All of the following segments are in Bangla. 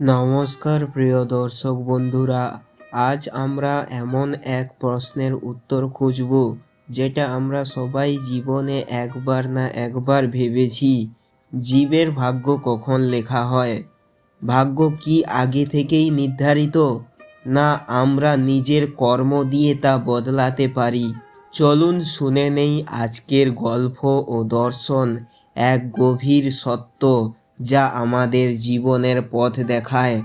নমস্কার প্রিয় দর্শক বন্ধুরা, আজ আমরা এমন এক প্রশ্নের উত্তর খুঁজব, যেটা আমরা সবাই জীবনে একবার না একবার ভেবেছি। জীবের ভাগ্য কখন লেখা হয়? ভাগ্য কি আগে থেকেই নির্ধারিত? না আমরা নিজের কর্ম দিয়ে তা বদলাতে পারি? চলুন শুনে নেই আজকের গল্প ও দর্শন, এক গভীর সত্য। যা আমাদের জীবনের পথ দেখায়।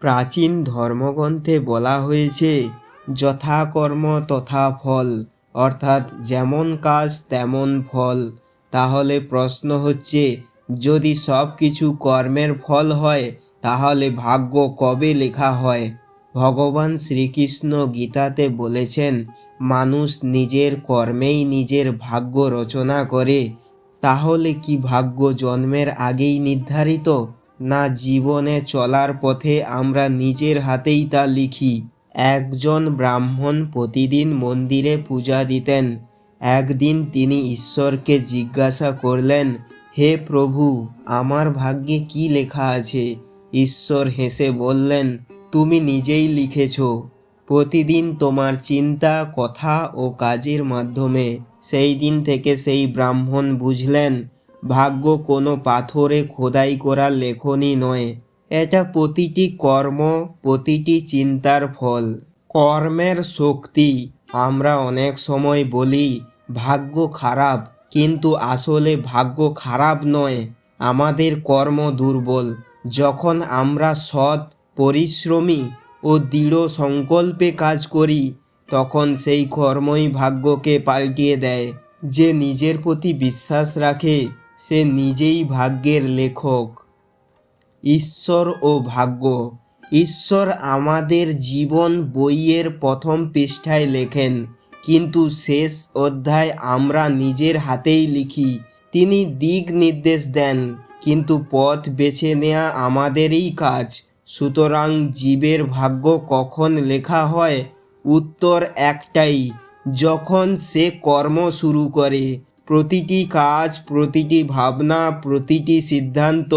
প্রাচীন ধর্মগ্রন্থে বলা হয়েছে যথা কর্ম তথা ফল, অর্থাৎ যেমন কাজ তেমন ফল। তাহলে প্রশ্ন হচ্ছে, যদি সব কিছু কর্মের ফল হয়, তাহলে ভাগ্য কবে লেখা হয়? ভগবান শ্রীকৃষ্ণ গীতাতে বলেছেন, মানুষ নিজের কর্মেই নিজের ভাগ্য রচনা করে তাহলে কি ভাগ্য জন্মের আগেই নির্ধারিত? না জীবনে চলার পথে আমরা নিজের হাতেই তা লিখি। একজন ব্রাহ্মণ প্রতিদিন মন্দিরে পূজা দিতেন। একদিন তিনি ঈশ্বরকে জিজ্ঞাসা করলেন, হে প্রভু, আমার ভাগ্যে কি লেখা আছে? ঈশ্বর হেসে বললেন, তুমি নিজেই লিখেছ। প্রতিদিন তোমার চিন্তা, কথা ও কাজের মাধ্যমে। সেই দিন থেকে সেই ব্রাহ্মণ বুঝলেন, ভাগ্য কোনো পাথরে খোদাই করা লেখনী নয়। এটা প্রতিটি কর্ম, প্রতিটি চিন্তার ফল। কর্মের শক্তি। আমরা অনেক সময় বলি, ভাগ্য খারাপ, কিন্তু আসলে ভাগ্য খারাপ নয়। আমাদের কর্ম দুর্বল। যখন আমরা সৎ, পরিশ্রমী ও দৃঢ় সংকল্পে কাজ করি তখন সেই কর্মই ভাগ্যকে পাল্টিয়ে দেয়। যে নিজের প্রতি বিশ্বাস রাখে, সে নিজেই ভাগ্যের লেখক। ঈশ্বর ও ভাগ্য। ঈশ্বর আমাদের জীবন বইয়ের প্রথম পৃষ্ঠায় লেখেন, কিন্তু শেষ অধ্যায় আমরা নিজের হাতেই লিখি। তিনি দিক নির্দেশ দেন, কিন্তু পথ বেছে নেওয়া আমাদেরই কাজ। সুতরাং জীবের ভাগ্য কখন লেখা হয় উত্তর একটাই, যখন সে কর্ম শুরু করে, প্রতিটি কাজ, প্রতিটি ভাবনা, প্রতিটি সিদ্ধান্ত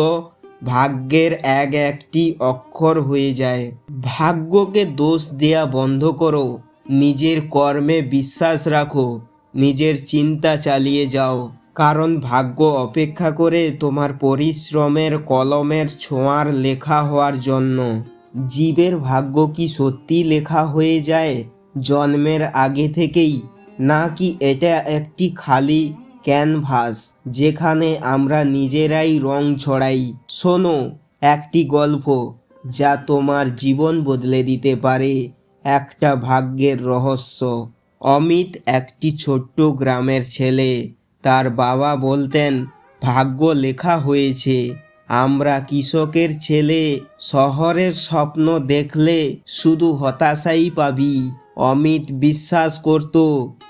ভাগ্যের এক একটি অক্ষর হয়ে যায়। ভাগ্যকে দোষ দেয়া বন্ধ করো, নিজের কর্মে বিশ্বাস রাখো, নিজের চিন্তা চালিয়ে যাও। কারণ ভাগ্য অপেক্ষা করে তোমার পরিশ্রমের কলমের ছোঁয়ার লেখা হওয়ার জন্য। জীবের ভাগ্য কি সত্যি লেখা হয়ে যায় জন্মের আগে থেকেই? নাকি এটা একটি খালি ক্যানভাস যেখানে আমরা নিজেরাই রং ছড়াই? শোনো, একটি গল্প যা তোমার জীবন বদলে দিতে পারে। একটা ভাগ্যের রহস্য। অমিত একটি ছোট্ট গ্রামের ছেলে। তার বাবা বলতেন, ভাগ্য লেখা হয়েছে। আমরা কৃষকের ছেলে, শহরের স্বপ্ন দেখলে শুধু হতাশাই পাবি। অমিত বিশ্বাস করত,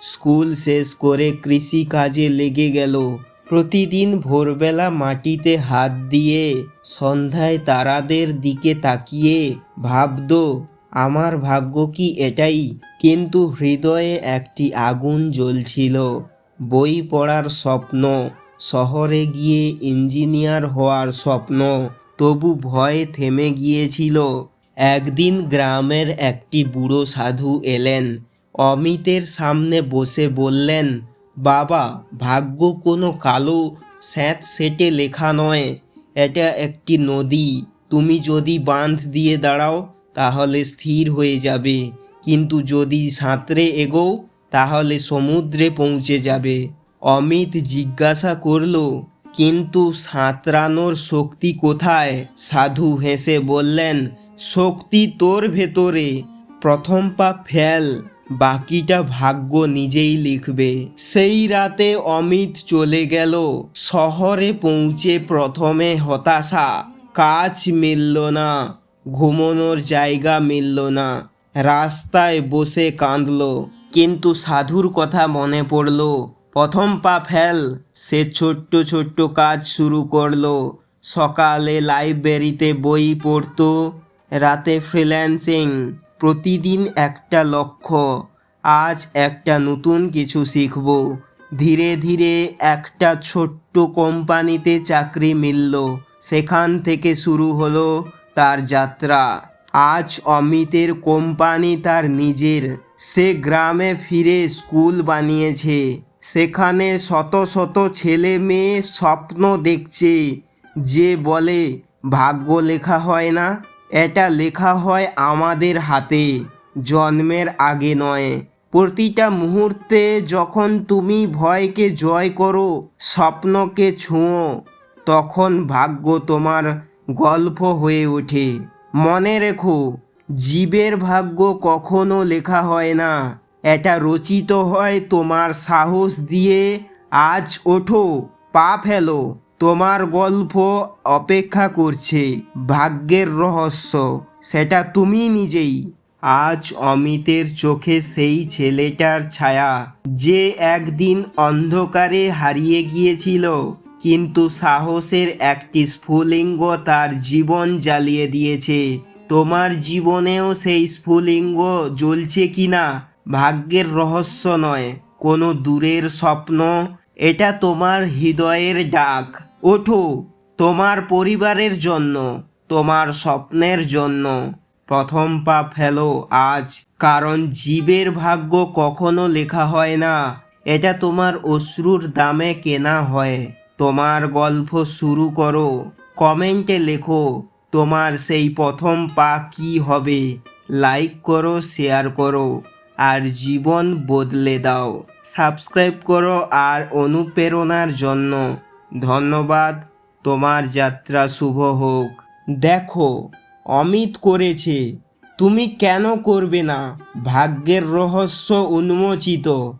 স্কুল শেষ করে কৃষি কাজে লেগে গেল। প্রতিদিন ভোরবেলা মাটিতে হাত দিয়ে সন্ধ্যায় তারাদের দিকে তাকিয়ে ভাবত, আমার ভাগ্য কি এটাই? কিন্তু হৃদয়ে একটি আগুন জ্বলছিল। বই পড়ার স্বপ্ন শহরে গিয়ে ইঞ্জিনিয়ার হওয়ার স্বপ্ন। তবু ভয়ে থেমে গিয়েছিল। একদিন গ্রামের একটি বুড়ো সাধু এলেন। অমিতের সামনে বসে বললেন, বাবা, ভাগ্য কোনো কালো, স্যাঁত সেটে লেখা নয়। এটা একটি নদী। তুমি যদি বাঁধ দিয়ে দাঁড়াও, তাহলে স্থির হয়ে যাবে। কিন্তু যদি সাঁতরে এগোও, তাহলে সমুদ্রে পৌঁছে যাবে। অমিত জিজ্ঞাসা করল, কিন্তু সাঁতরানোর শক্তি কোথায়? সাধু হেসে বললেন, শক্তি তোর ভেতরে। প্রথম পা ফেল, বাকিটা ভাগ্য নিজেই লিখবে। সেই রাতে অমিত চলে গেল। শহরে পৌঁছে প্রথমে হতাশা, কাজ মিলল না, ঘুমোনোর জায়গা মিলল না, রাস্তায় বসে কাঁদল। কিন্তু সাধুর কথা মনে পড়ল প্রথম পা ফেল, সে ছোট্ট ছোট্ট কাজ শুরু করল। সকালে লাইব্রেরিতে বই পড়তো, রাতে ফ্রিল্যান্সিং, প্রতিদিন একটা লক্ষ্য, আজ একটা নতুন কিছু শিখব। ধীরে ধীরে একটা ছোট্ট কোম্পানিতে চাকরি মিলল। সেখান থেকে শুরু হলো তার যাত্রা। আজ অমিতের কোম্পানি তার নিজের। সে গ্রামে ফিরে স্কুল বানিয়েছে। সেখানে শত শত ছেলে মেয়ে স্বপ্ন দেখছে। যে বলে, ভাগ্য লেখা হয় না, এটা লেখা হয় আমাদের হাতে, জন্মের আগে নয়। প্রতিটা মুহূর্তে যখন তুমি ভয়কে জয় করো, স্বপ্নকে ছুঁয়ো, তখন ভাগ্য তোমার গল্প হয়ে ওঠে। মনে রেখো, জীবের ভাগ্য কখনো লেখা হয় না। এটা রচিত হয় তোমার সাহস দিয়ে। আজ ওঠো, পা ফেলো, তোমার গল্প অপেক্ষা করছে, ভাগ্যের রহস্য, সেটা তুমি নিজেই। আজ অমিতের চোখে সেই ছেলেটার ছায়া, যে একদিন অন্ধকারে হারিয়ে গিয়েছিল, কিন্তু সাহসের একটি স্ফুলিঙ্গ তার জীবন জ্বালিয়ে দিয়েছে। তোমার জীবনেও সেই স্ফুলিঙ্গ জ্বলছে কিনা ভাগ্যের রহস্য নয়, কোনো দূরের স্বপ্ন। এটা তোমার হৃদয়ের ডাক। ওঠো, তোমার পরিবারের জন্য, তোমার স্বপ্নের জন্য। প্রথম পা ফেলো আজ, কারণ জীবের ভাগ্য কখনো লেখা হয় না। এটা তোমার অশ্রুর দামে কেনা হয়। তোমার গল্প শুরু করো, কমেন্টে লেখো, তোমার সেই প্রথম পা কি হবে। লাইক করো, শেয়ার করো। আর জীবন বদলে দাও। সাবস্ক্রাইব করো আর অনুপ্রেরণার জন্য। ধন্যবাদ। তোমার যাত্রা শুভ হোক। দেখো, অমিত করেছে। তুমি কেন করবে না? ভাগ্যের রহস্য উন্মোচিত।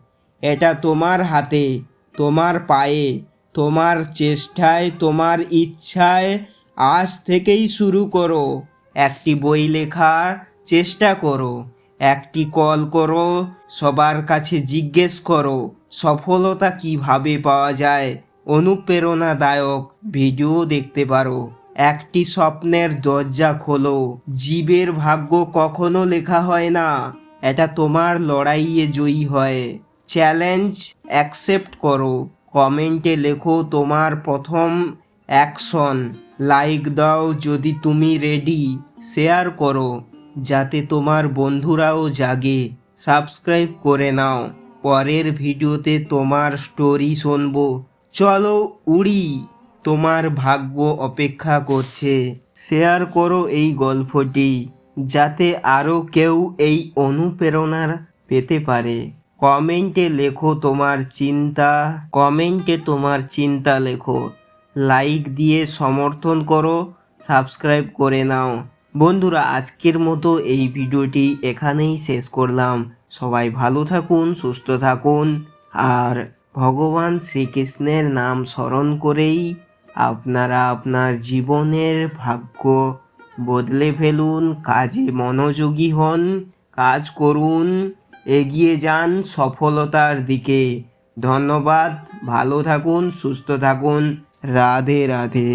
এটা তোমার হাতে, তোমার পায়ে, তোমার চেষ্টায়, তোমার ইচ্ছায় আজ থেকেই শুরু করো। একটি বই লেখার চেষ্টা করো। একটি কল করো, সবার কাছে জিজ্ঞেস করো, সফলতা কীভাবে পাওয়া যায়? অনুপ্রেরণাদায়ক ভিডিও দেখতে পারো। একটি স্বপ্নের দরজা খোলো। জীবের ভাগ্য কখনো লেখা হয় না। এটা তোমার লড়াইয়ে জয়ী হয়। চ্যালেঞ্জ অ্যাকসেপ্ট করো। কমেন্টে লেখো তোমার প্রথম অ্যাকশন। লাইক দাও যদি তুমি রেডি। শেয়ার করো। যাতে তোমার বন্ধুরাও জাগে। সাবস্ক্রাইব করে নাও। পরের ভিডিওতে তোমার স্টোরি শুনব। চলো উড়ি। তোমার ভাগ্য অপেক্ষা করছে। শেয়ার করো এই গল্পটি, যাতে আরও কেউ এই অনুপ্রেরণার পেতে পারে। কমেন্টে লেখো তোমার চিন্তা, কমেন্টে তোমার চিন্তা লেখো। লাইক দিয়ে সমর্থন করো, সাবস্ক্রাইব করে নাও। বন্ধুরা, আজকের মতো এই ভিডিওটি এখানেই শেষ করলাম। সবাই ভালো থাকুন, সুস্থ থাকুন, আর ভগবান শ্রীকৃষ্ণের নাম স্মরণ করেই আপনারা আপনার জীবনের ভাগ্য বদলে ফেলুন, কাজে মনোযোগী হন, কাজ করুন, এগিয়ে যান সফলতার দিকে। ধন্যবাদ, ভালো থাকুন, সুস্থ থাকুন, রাধে রাধে।